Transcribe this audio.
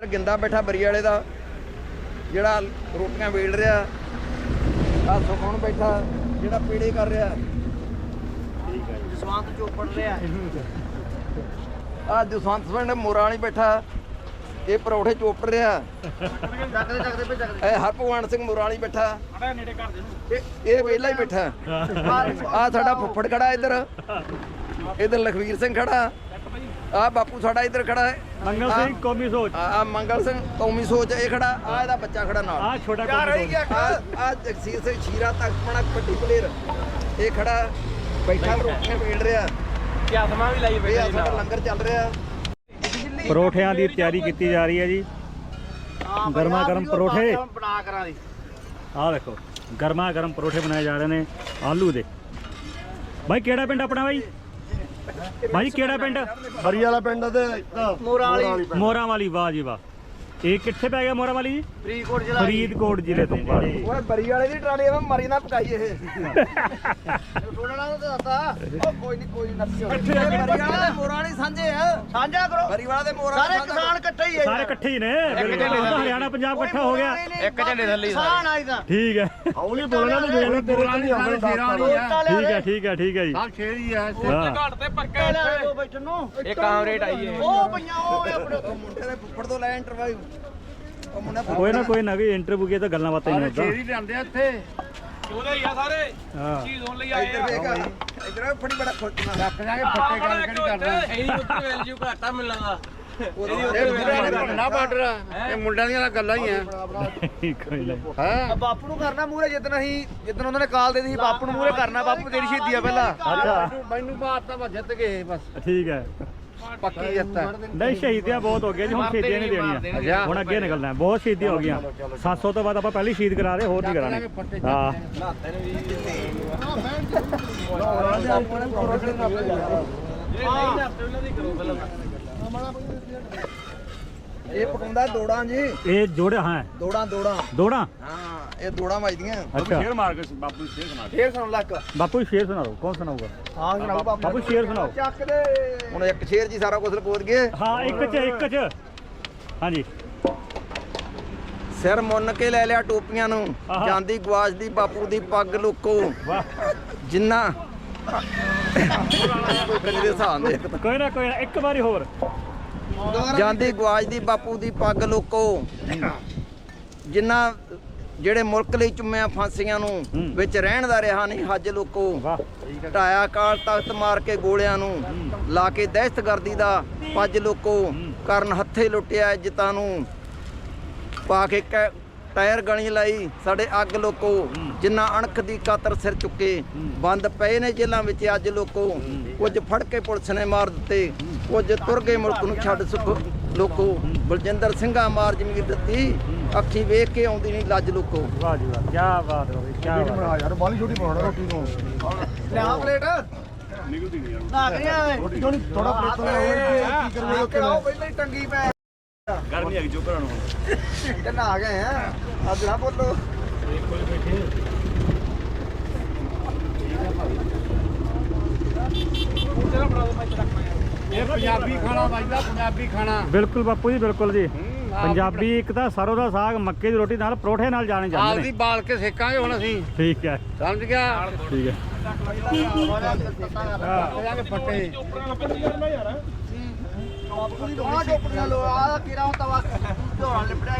ਗਿੰਦਾ ਬੈਠਾ ਬਰੀ ਵਾਲੇ ਦਾ, ਜਿਹੜਾ ਰੋਟੀਆਂ ਵੇਲ ਰਿਹਾ। ਆ ਸੁਖਣ ਬੈਠਾ, ਜਿਹੜਾ ਪੀੜੇ ਕਰ ਰਿਹਾ। ਜਸਵੰਤ ਚੋਪੜ ਰਿਹਾ। ਆ ਜਸਵੰਤ ਸਿੰਘ ਮੋਰਾ ਵਾਲੀ ਬੈਠਾ। ਇਹ ਪਰੌਠੇ ਚੋਪੜ ਰਿਹਾ। ਚੱਕਦੇ ਚੱਕਦੇ ਪੇ ਚੱਕਦੇ ਇਹ ਹਰਭਗਵਾਨ ਸਿੰਘ ਮੋਰਾ ਬੈਠਾ। ਅੜਾ ਨੇੜੇ ਕਰ ਦੇ ਇਹ ਇਹ ਵਿਹਲਾ ਹੀ ਬੈਠਾ। ਆ ਸਾਡਾ ਫੁੱਫੜ ਖੜਾ ਇੱਧਰ। ਇੱਧਰ ਲਖਵੀਰ ਸਿੰਘ ਖੜਾ। ਆ ਬਾਪੂ ਸਾਡਾ ਇੱਧਰ ਖੜਾ ਹੈ। ਮੰਗਲ ਸਿੰਘ ਕੌਮੀ ਸੋਚ। ਆ ਆ ਮੰਗਲ ਸਿੰਘ ਕੌਮੀ ਸੋਚ ਇਹ ਖੜਾ ਆ ਇਹਦਾ ਬੱਚਾ ਖੜਾ ਨਾਲ। ਆ ਛੋਟਾ ਕੌਮੀ ਸੋਚ। ਆ ਆ ਜਗਸੀਰ ਸਿੰਘ ਸ਼ੀਰਾ ਤੱਕ ਪਣਾ ਕਬੱਡੀ ਪਲੇਅਰ ਇਹ ਖੜਾ ਬੈਠਾ ਰੋਟੀਆਂ ਵੇਲ ਰਿਹਾ। ਕਿਆ ਸਮਾਂ ਵੀ ਲਾਈ ਇਹ ਆ ਸਾਡਾ ਲੰਗਰ ਚੱਲ ਰਿਹਾ। ਪਰੋਠਿਆਂ ਦੀ ਤਿਆਰੀ ਕੀਤੀ ਜਾ ਰਹੀ ਹੈ ਜੀ। ਗਰਮਾ ਗਰਮ ਪਰੌਠੇ। ਬਣਾ ਕਰਾਂ ਦੀ ਆਹ ਦੇਖੋ ਗਰਮਾ ਗਰਮ ਪਰੋਠੇ ਬਣਾਏ ਜਾ ਰਹੇ ਨੇ ਆਲੂ ਦੇ। ਬਾਈ ਕਿਹੜਾ ਪਿੰਡ ਆਪਣਾ ਬਾਈ? ਬਾਈ ਕਿਹੜਾ ਪਿੰਡ? ਬਰੀ ਵਾਲਾ ਪਿੰਡ ਤੇ ਮੋਰਾਂ ਵਾਲੀ ਮੋਰਾਂ ਵਾਲੀ ਵਾਹ ਜੀ ਵਾਹ। ਇਹ ਕਿੱਥੇ ਪੈ ਗਿਆ ਮੋਰਾਂ ਵਾਲੀ ਜੀ? ਫਰੀਦਕੋਟ ਜ਼ਿਲ੍ਹਾ ਫਰੀਦਕੋਟ ਜ਼ਿਲ੍ਹੇ ਤੋਂ। ਜੀ। ਓਏ ਬਰੀ ਵਾਲੇ ਦੀ ਟਰਾਲੀ ਐਵੇਂ ਮਰੀ ਨਾ ਪਕਾਈ ਇਹ। ਥੋੜਾ ਨਾਲ ਤਾਂ ਦੱਸਦਾ। ਉਹ ਕੋਈ ਨਹੀਂ ਕੋਈ ਨੱਸੀ ਹੋ ਬਰੀ ਵਾਲੇ ਦੇ ਮੋਰਾਂ ਵਾਲੀ ਸਾਂਝੇ ਆ। ਸਾਂਝਾ ਕਰੋ। ਬਰੀ ਵਾਲੇ ਦੇ ਮੋਰਾਂ ਸਾਰੇ ਵਾਲੀ ਕਿਸਾਨ ਇਕੱਠੇ ਹੀ ਹੈ ਸਾਰੇ ਇਕੱਠੇ ਹੀ ਨੇ। ਹਰਿਆਣਾ ਪੰਜਾਬ ਇਕੱਠਾ ਹੋ ਗਿਆ। ਇੱਕ ਝੰਡੇ ਥੱਲੇ ਕਿਸਾਨ ਆਈ ਤਾਂ ਠੀਕ ਹੈ। ਹੌਲੀ ਬੋਲਣਾ ਤੇ ਲੈ ਤੇਰੇ ਤੇ ਨਹੀਂ ਆਉਂਦੇ ਠੀਕ ਹੈ ਠੀਕ ਹੈ ਠੀਕ ਹੈ ਜੀ। ਸਭ ਸ਼ੇਰੀ ਆ। ਹਾਂ। ਘਾਟ ਤੇ ਪੱਕੇ ਲੈ ਲੋ ਬੈਠਣ ਨੂੰ ਇੱਕ ਕਾਮਰੇਟ ਆਈ ਹੈ? ਉਹ ਪਈਆਂ ਉਹ ਆਪਣੇ ਮੁੰਡੇ ਦੇ ਫੁੱਫੜ ਤੋਂ ਲੈ ਮੁੰਡਾ ਕੋਈ ਨਾ ਕੋਈ ਨਾ ਕੋਈ ਇੰਟਰਵਿਊ ਕੀ ਤਾਂ ਗੱਲਾਂ ਬਾਤਾਂ ਹੀ ਨੇ ਉਦਾਂ ਸ਼ੇਰੀ ਲਿਆਂਦੇ ਆ ਇੱਥੇ। ਹੀ ਆ ਸਾਰੇ? ਚੀਜ਼ ਹੋਣ ਲਈ ਇੱਧਰ ਵੇਖ ਇੱਧਰ ਫੜੀ ਬੜਾ ਖੁਸ਼ ਨਾ ਰੱਖ ਜਾਗੇ ਫੱਟੇ ਗੱਲ ਕਿਹੜੀ ਕਰਦਾ। ਇਹਦੀ ਉੱਤੇ ਵੈਲਿਊ ਘਾਟਾ ਮਿਲਣਾ ਨਾ ਬਾਰਡਰ। ਇਹ ਮੁੰਡਿਆਂ ਦੀਆਂ ਗੱਲਾਂ ਹੀ ਆ। ਬਾਪੂ ਨੂੰ ਕਰਨਾ ਮੂਰੇ ਜਿੱਦਣ ਅਸੀਂ ਜਿੱਦਣ ਉਹਨਾਂ ਨੇ ਕਾਲ ਦੇ ਸੀ ਬਾਪੂ ਨੂੰ ਮੂਰੇ ਕਰਨਾ ਬਾਪੂ ਤੇਰੀ ਸ਼ਹੀਦੀ ਆ ਪਹਿਲਾਂ। ਅੱਛਾ। ਮੈਨੂੰ ਬਾਤ ਤਾਂ ਜਿੱਤ ਗਏ ਬਸ। ਠੀਕ ਹੈ। ਪੱਕੀ ਜਿੱਤ ਹੈ। ਨਹੀਂ ਸ਼ਹੀਦੀਆਂ ਬਹੁਤ ਹੋ ਗਈਆਂ ਜੀ ਹੁਣ ਸ਼ਹੀਦੀਆਂ ਨਹੀਂ ਦੇਣੀਆਂ। ਹੁਣ ਅੱਗੇ ਨਿਕਲਣਾ ਬਹੁਤ ਸ਼ਹੀਦੀਆਂ ਹੋ ਗਈਆਂ। 700 ਤੋਂ ਬਾਅਦ ਆਪਾਂ ਪਹਿਲੀ ਸ਼ਹੀਦ ਕਰਾ ਰਹੇ ਹੋਰ ਨਹੀਂ ਕਰਾਣੇ ਹਾਂ। ਇਹ ਪਕਾਉਂਦਾ ਦੋੜਾਂ ਜੀ। ਇਹ ਜੋੜੇ ਹਾਂ। ਦੋੜਾਂ ਦੋੜਾਂ। ਦੋੜਾ? ਹਾਂ। ਇਹ ਦੋੜਾਂ ਵੱਜਦੀਆਂ। ਅੱਛਾ। ਮਾਰ ਕੇ ਬਾਪੂ ਸ਼ੇਰ ਸੁਣਾ ਫੇਰ ਸੁਣ ਲੱਕ ਬਾਪੂ ਸ਼ੇਰ ਸੁਣਾ ਦਿਓ ਕੌਣ ਸੁਣਾਊਗਾ? ਹਾਂ ਸੁਣਾਓ ਬਾਪੂ ਸ਼ੇਰ ਸੁਣਾਓ। ਚੱਕ ਦੇ। ਹੁਣ ਇੱਕ ਸ਼ੇਰ ਜੀ ਸਾਰਾ ਕੁਝ ਲਪੋਤ ਗਏ। ਹਾਂ ਇੱਕ ਚ ਇੱਕ ਚ। ਹਾਂਜੀ। ਸਿਰ ਮੁੰਨ ਕੇ ਲੈ ਲਿਆ ਟੋਪੀਆਂ ਨੂੰ। ਆਹਾ। ਜਾਂਦੀ ਗਵਾਚ ਦੀ ਬਾਪੂ ਦੀ ਪੱਗ ਲੁਕੋ। ਵਾਹ। ਜਿੰਨਾ ਦੇ ਹਿਸਾਬ ਦੇ ਕੋਈ ਨਾ ਕੋਈ ਨਾ ਇੱਕ ਵਾਰੀ ਹੋਰ। ਜਾਂਦੀ ਗਵਾਚ ਦੀ ਬਾਪੂ ਦੀ ਪੱਗ ਲੁਕੋ। ਜਿੰਨਾ ਜਿਹੜੇ ਮੁਲਕ ਲਈ ਚੁੰਮਿਆ ਫਾਂਸੀਆਂ ਨੂੰ। ਵਿੱਚ ਰਹਿਣ ਦਾ ਰਿਹਾ ਨਹੀਂ ਹੱਜ ਲੁਕੋ। ਢਾਇਆ ਕਾਲ ਤਖਤ ਮਾਰ ਕੇ ਗੋਲਿਆਂ ਨੂੰ ਲਾ ਕੇ ਦਹਿਸ਼ਤਗਰਦੀ ਦਾ ਪੱਜ ਲੋਕੋ। ਕਰਨ ਹੱਥੇ ਲੁੱਟਿਆ ਇੱਜ਼ਤਾਂ ਨੂੰ। ਪਾ ਕੇ ਟਾਇਰ ਗਣੀ ਲਾਈ ਸਾਡੇ ਅੱਗ ਲੋਕੋ। ਜਿੰਨਾ ਅਣਖ ਦੀ ਕਾਤਰ ਸਿਰ ਚੁੱਕੇ ਬੰਦ ਪਏ ਨੇ ਜੇਲ੍ਹਾਂ ਵਿੱਚ ਅੱਜ ਲੋਕੋ। ਕੁਝ ਫੜ ਕੇ ਪੁਲਿਸ ਨੇ ਮਾਰ ਦਿੱਤੇ ਕੁਝ ਤੁਰ ਗਏ ਮੁਲਕ ਨੂੰ ਛੱਡ ਸੁਖ ਲੋਕੋ। ਬਲਜਿੰਦਰ ਸਿੰਘਾ ਮਾਰ ਜ਼ਮੀਰ ਦਿੱਤੀ। ਅੱਖੀ ਵੇਖ ਕੇ ਆਉਂਦੀ ਨਹੀਂ ਲੱਜ ਲੋਕੋ ਵਾਹ ਜੀ ਵਾਹ ਕੀ ਬਾਤ ਹੋ ਗਈ ਕੀ ਬਾਤ। ਯਾਰ ਬਾਲੀ ਛੋਟੀ ਬਣਾਉਣਾ ਰੋਟੀ ਨੂੰ ਲਿਆ ਪਲੇਟ। ਨਾ ਕਰਿਆ ਰੋਟੀ ਕਿਉਂ ਨਹੀਂ? ਥੋੜਾ ਪਲੇਟ ਕੀ ਕਰਨੇ ਲੋਕਾਂ ਨੇ ਪਹਿਲਾਂ ਹੀ ਟੰਗੀ ਪੈ। ਗਰਮੀ ਆ ਗਈ ਚੋਪਰਾਂ ਨੂੰ ਤੇ ਨਹਾ ਗਏ ਆ। ਅੱਜ ਨਾ ਬੋਲੋ। ਇਹ ਪੰਜਾਬੀ ਖਾਣਾ ਵੱਜਦਾ ਪੰਜਾਬੀ ਖਾਣਾ। ਬਿਲਕੁਲ ਬਾਪੂ ਜੀ ਬਿਲਕੁਲ ਜੀ। ਪੰਜਾਬੀ ਇੱਕ ਤਾਂ ਸਰੋਂ ਦਾ ਸਾਗ ਮੱਕੇ ਦੀ ਰੋਟੀ ਨਾਲ ਪਰੌਠੇ ਨਾਲ ਜਾਣੇ ਜਾਂਦੇ ਆਪਦੀ ਨੇ। ਬਾਲ ਕੇ ਸੇਕਾਂਗੇ ਹੁਣ ਅਸੀਂ। ਠੀਕ ਹੈ। ਸਮਝ ਗਿਆ? ਠੀਕ ਹੈ। ਜਾਗੇ ਫੱਟੇ ਆ ਚੋਪੜੀਆਂ ਲੋ ਆ ਕਿਰਾ ਹੁੰਦਾ ਵਾ ਝੋਲਾ ਲਿਪੜਿਆ